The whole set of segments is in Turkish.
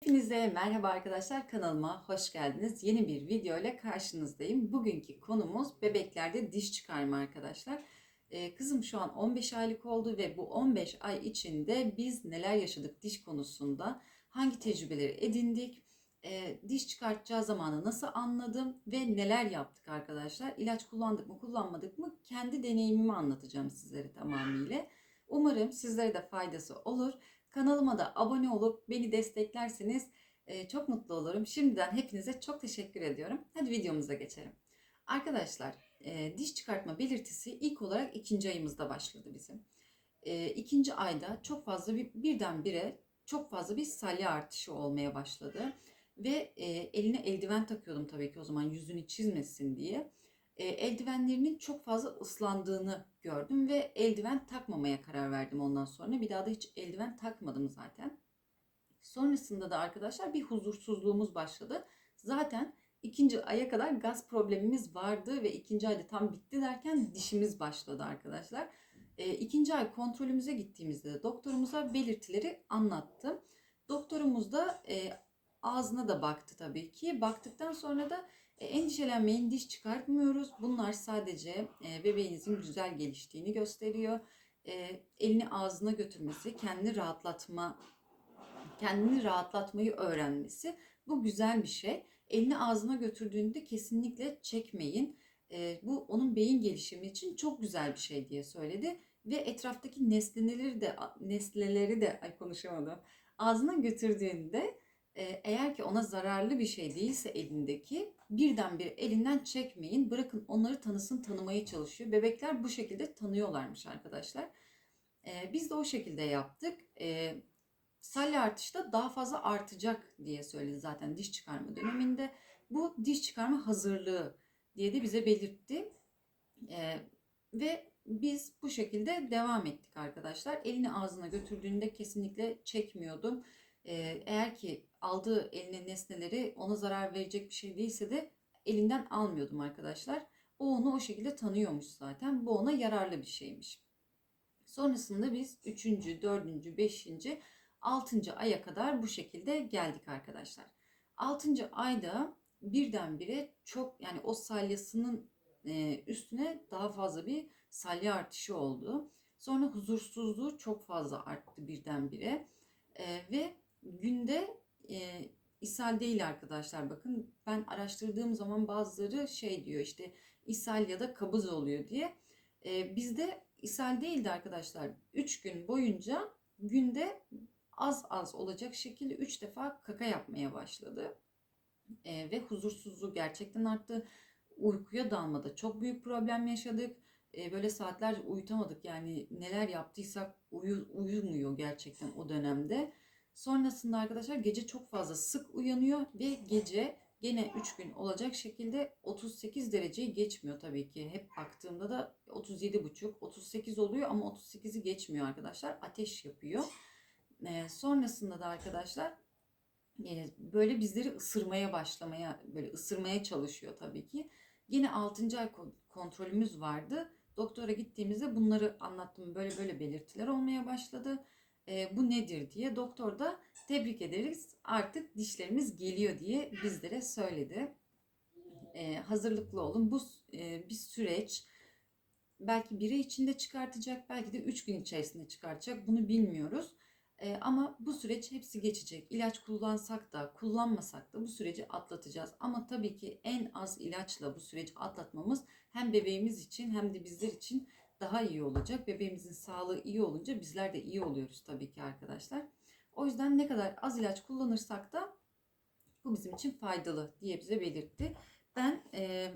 Hepinize merhaba arkadaşlar kanalıma hoş geldiniz. Yeni bir video ile karşınızdayım. Bugünkü konumuz bebeklerde diş çıkarma arkadaşlar. Ee, kızım şu an 15 aylık oldu ve bu 15 ay içinde biz neler yaşadık diş konusunda, hangi tecrübeleri edindik, e, diş çıkartacağı zamanı nasıl anladım ve neler yaptık arkadaşlar. İlaç kullandık mı kullanmadık mı kendi deneyimimi anlatacağım sizlere tamamıyla. Umarım sizlere de faydası olur. Kanalıma da abone olup beni desteklerseniz e, çok mutlu olurum. Şimdiden hepinize çok teşekkür ediyorum. Hadi videomuza geçelim. Arkadaşlar e, diş çıkartma belirtisi ilk olarak ikinci ayımızda başladı bizim. E, ikinci ayda çok fazla bir birdenbire çok fazla bir salya artışı olmaya başladı. Ve eline eldiven takıyordum tabii ki o zaman yüzünü çizmesin diye. E, eldivenlerinin çok fazla ıslandığını gördüm ve eldiven takmamaya karar verdim ondan sonra. Bir daha da hiç eldiven takmadım zaten. Sonrasında da arkadaşlar bir huzursuzluğumuz başladı. Zaten ikinci aya kadar gaz problemimiz vardı ve ikinci ayda tam bitti derken dişimiz başladı arkadaşlar. E, ikinci ay kontrolümüze gittiğimizde de doktorumuza belirtileri anlattım. Doktorumuz da e, ağzına da baktı tabii ki. Baktıktan sonra da endişelenmeyin diş çıkartmıyoruz. Bunlar sadece e, bebeğinizin güzel geliştiğini gösteriyor. E, elini ağzına götürmesi, kendini rahatlatma, kendini rahatlatmayı öğrenmesi bu güzel bir şey. Elini ağzına götürdüğünde kesinlikle çekmeyin. E, bu onun beyin gelişimi için çok güzel bir şey diye söyledi ve etraftaki nesneleri de nesneleri de ay konuşamadım. Ağzına götürdüğünde e, eğer ki ona zararlı bir şey değilse elindeki birdenbire elinden çekmeyin. Bırakın onları tanısın tanımaya çalışıyor. Bebekler bu şekilde tanıyorlarmış arkadaşlar. E, biz de o şekilde yaptık. E, salya artışta daha fazla artacak diye söyledi zaten diş çıkarma döneminde. Bu diş çıkarma hazırlığı diye de bize belirtti. Ve biz bu şekilde devam ettik arkadaşlar. Elini ağzına götürdüğünde kesinlikle çekmiyordum. Eğer ki aldığı eline nesneleri ona zarar verecek bir şey değilse de elinden almıyordum arkadaşlar. O onu o şekilde tanıyormuş zaten. Bu ona yararlı bir şeymiş. Sonrasında biz 3. 4. 5. 6. aya kadar bu şekilde geldik arkadaşlar. 6. ayda birdenbire çok yani o salyasının üstüne daha fazla bir salya artışı oldu. Sonra huzursuzluğu çok fazla arttı birdenbire. Ve günde e, ishal değil arkadaşlar bakın ben araştırdığım zaman bazıları şey diyor işte ishal ya da kabız oluyor diye. E, bizde ishal değildi arkadaşlar. 3 gün boyunca günde az az olacak şekilde 3 defa kaka yapmaya başladı. E, ve huzursuzluğu gerçekten arttı. Uykuya dalmada çok büyük problem yaşadık. E, böyle saatlerce uyutamadık yani neler yaptıysak uyu, uyumuyor gerçekten o dönemde. Sonrasında arkadaşlar gece çok fazla sık uyanıyor ve gece gene 3 gün olacak şekilde 38 dereceyi geçmiyor tabii ki. Hep baktığımda da 37,5 38 oluyor ama 38'i geçmiyor arkadaşlar. Ateş yapıyor. Ee, sonrasında da arkadaşlar e, böyle bizleri ısırmaya başlamaya böyle ısırmaya çalışıyor tabii ki. Yine 6. ay kontrolümüz vardı. Doktora gittiğimizde bunları anlattım. Böyle böyle belirtiler olmaya başladı e, bu nedir diye doktor da tebrik ederiz artık dişlerimiz geliyor diye bizlere söyledi. E, hazırlıklı olun bu e, bir süreç belki biri içinde çıkartacak belki de üç gün içerisinde çıkartacak bunu bilmiyoruz. E, ama bu süreç hepsi geçecek. İlaç kullansak da kullanmasak da bu süreci atlatacağız. Ama tabii ki en az ilaçla bu süreci atlatmamız hem bebeğimiz için hem de bizler için daha iyi olacak. Bebeğimizin sağlığı iyi olunca bizler de iyi oluyoruz tabii ki arkadaşlar. O yüzden ne kadar az ilaç kullanırsak da bu bizim için faydalı diye bize belirtti. Ben e,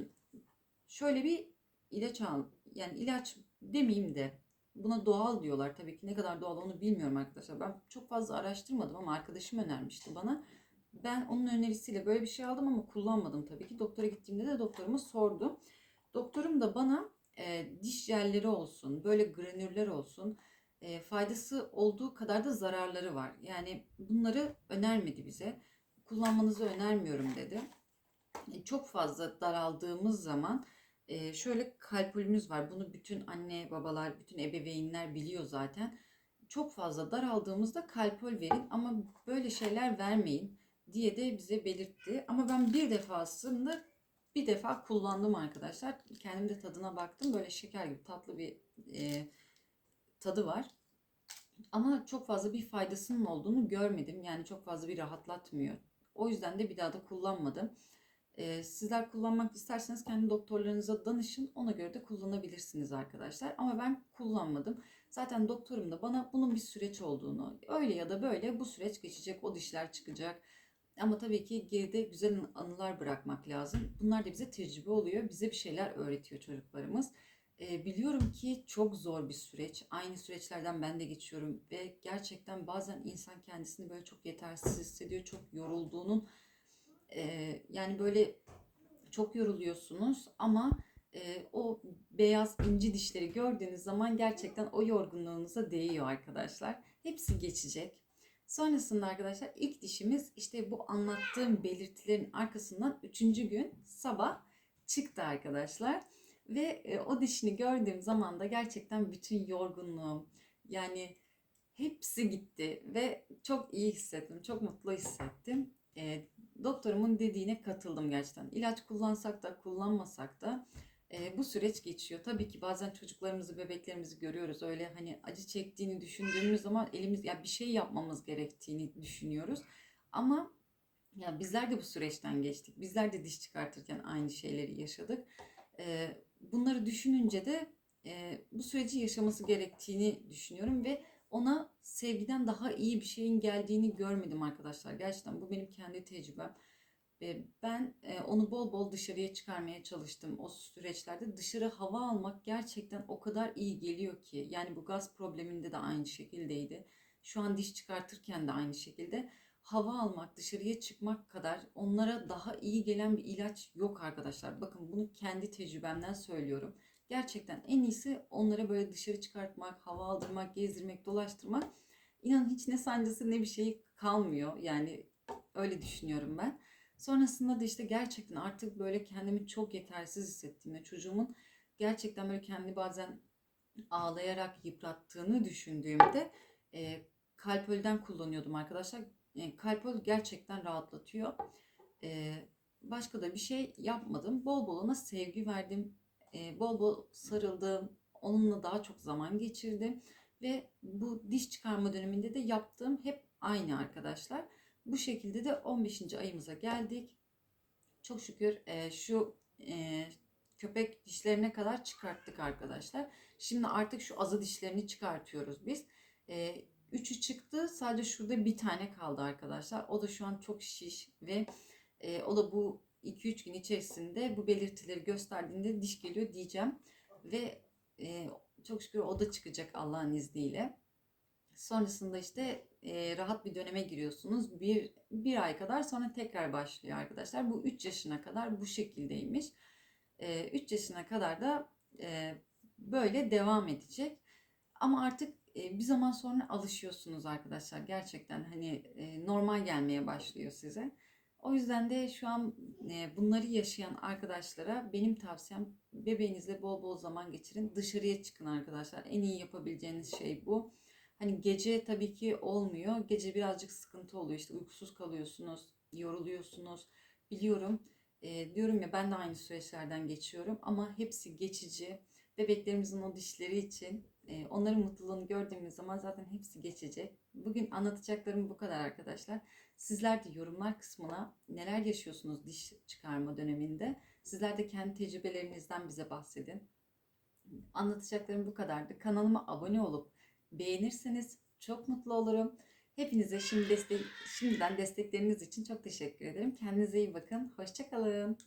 şöyle bir ilaç al, yani ilaç demeyeyim de buna doğal diyorlar. Tabii ki ne kadar doğal onu bilmiyorum arkadaşlar. Ben çok fazla araştırmadım ama arkadaşım önermişti bana. Ben onun önerisiyle böyle bir şey aldım ama kullanmadım tabii ki. Doktora gittiğimde de doktoruma sordum. Doktorum da bana e, diş jelleri olsun, böyle granüller olsun e, faydası olduğu kadar da zararları var. Yani bunları önermedi bize. Kullanmanızı önermiyorum dedi. E, çok fazla daraldığımız zaman e, şöyle kalpülümüz var. Bunu bütün anne babalar, bütün ebeveynler biliyor zaten. çok fazla daraldığımızda kalpol verin ama böyle şeyler vermeyin diye de bize belirtti. Ama ben bir defasında bir defa kullandım arkadaşlar. Kendim de tadına baktım. Böyle şeker gibi tatlı bir e, tadı var. Ama çok fazla bir faydasının olduğunu görmedim. Yani çok fazla bir rahatlatmıyor. O yüzden de bir daha da kullanmadım. Ee, sizler kullanmak isterseniz kendi doktorlarınıza danışın. Ona göre de kullanabilirsiniz arkadaşlar. Ama ben kullanmadım. Zaten doktorum da bana bunun bir süreç olduğunu, öyle ya da böyle bu süreç geçecek, o dişler çıkacak. Ama tabii ki geride güzel anılar bırakmak lazım. Bunlar da bize tecrübe oluyor. Bize bir şeyler öğretiyor çocuklarımız. Ee, biliyorum ki çok zor bir süreç. Aynı süreçlerden ben de geçiyorum ve gerçekten bazen insan kendisini böyle çok yetersiz hissediyor, çok yorulduğunun e, yani böyle çok yoruluyorsunuz ama e, o beyaz inci dişleri gördüğünüz zaman gerçekten o yorgunluğunuza değiyor arkadaşlar. Hepsi geçecek. Sonrasında arkadaşlar ilk dişimiz işte bu anlattığım belirtilerin arkasından üçüncü gün sabah çıktı arkadaşlar. Ve e, o dişini gördüğüm zaman da gerçekten bütün yorgunluğum yani hepsi gitti ve çok iyi hissettim, çok mutlu hissettim. E, doktorumun dediğine katıldım gerçekten. İlaç kullansak da kullanmasak da e, bu süreç geçiyor. Tabii ki bazen çocuklarımızı, bebeklerimizi görüyoruz. Öyle hani acı çektiğini düşündüğümüz zaman elimiz ya bir şey yapmamız gerektiğini düşünüyoruz. Ama ya bizler de bu süreçten geçtik. Bizler de diş çıkartırken aynı şeyleri yaşadık. E, bunları düşününce de e, bu süreci yaşaması gerektiğini düşünüyorum ve ona sevgiden daha iyi bir şeyin geldiğini görmedim arkadaşlar. Gerçekten bu benim kendi tecrübem. E, ben e, onu bol bol dışarıya çıkarmaya çalıştım o süreçlerde. Dışarı hava almak gerçekten o kadar iyi geliyor ki. Yani bu gaz probleminde de aynı şekildeydi. Şu an diş çıkartırken de aynı şekilde hava almak, dışarıya çıkmak kadar onlara daha iyi gelen bir ilaç yok arkadaşlar. Bakın bunu kendi tecrübemden söylüyorum. Gerçekten en iyisi onlara böyle dışarı çıkartmak, hava aldırmak, gezdirmek, dolaştırmak. İnanın hiç ne sancısı ne bir şey kalmıyor. Yani öyle düşünüyorum ben. Sonrasında da işte gerçekten artık böyle kendimi çok yetersiz hissettiğimde çocuğumun gerçekten böyle kendi bazen ağlayarak yıprattığını düşündüğümde e, kalpölden kullanıyordum arkadaşlar. Yani kalpol gerçekten rahatlatıyor. E, başka da bir şey yapmadım. Bol bol ona sevgi verdim. E, bol bol sarıldım. Onunla daha çok zaman geçirdim. Ve bu diş çıkarma döneminde de yaptığım hep aynı arkadaşlar. Bu şekilde de 15. ayımıza geldik. Çok şükür e, şu e, köpek dişlerine kadar çıkarttık arkadaşlar. Şimdi artık şu azı dişlerini çıkartıyoruz biz. E, üçü çıktı. Sadece şurada bir tane kaldı arkadaşlar. O da şu an çok şiş ve e, o da bu 2-3 gün içerisinde bu belirtileri gösterdiğinde diş geliyor diyeceğim. Ve e, çok şükür o da çıkacak Allah'ın izniyle. Sonrasında işte e, rahat bir döneme giriyorsunuz. Bir, bir ay kadar sonra tekrar başlıyor arkadaşlar. Bu 3 yaşına kadar bu şekildeymiş. 3 e, yaşına kadar da e, böyle devam edecek. Ama artık e, bir zaman sonra alışıyorsunuz arkadaşlar. Gerçekten hani e, normal gelmeye başlıyor size. O yüzden de şu an e, bunları yaşayan arkadaşlara benim tavsiyem bebeğinizle bol bol zaman geçirin. Dışarıya çıkın arkadaşlar. En iyi yapabileceğiniz şey bu. Hani gece tabii ki olmuyor. Gece birazcık sıkıntı oluyor. İşte uykusuz kalıyorsunuz, yoruluyorsunuz. Biliyorum. E, diyorum ya ben de aynı süreçlerden geçiyorum ama hepsi geçici. Bebeklerimizin o dişleri için e, onların mutluluğunu gördüğümüz zaman zaten hepsi geçecek. Bugün anlatacaklarım bu kadar arkadaşlar. Sizler de yorumlar kısmına neler yaşıyorsunuz diş çıkarma döneminde? Sizler de kendi tecrübelerinizden bize bahsedin. Anlatacaklarım bu kadardı. Kanalıma abone olup beğenirseniz çok mutlu olurum. Hepinize şimdi destek, şimdiden destekleriniz için çok teşekkür ederim. Kendinize iyi bakın. Hoşçakalın.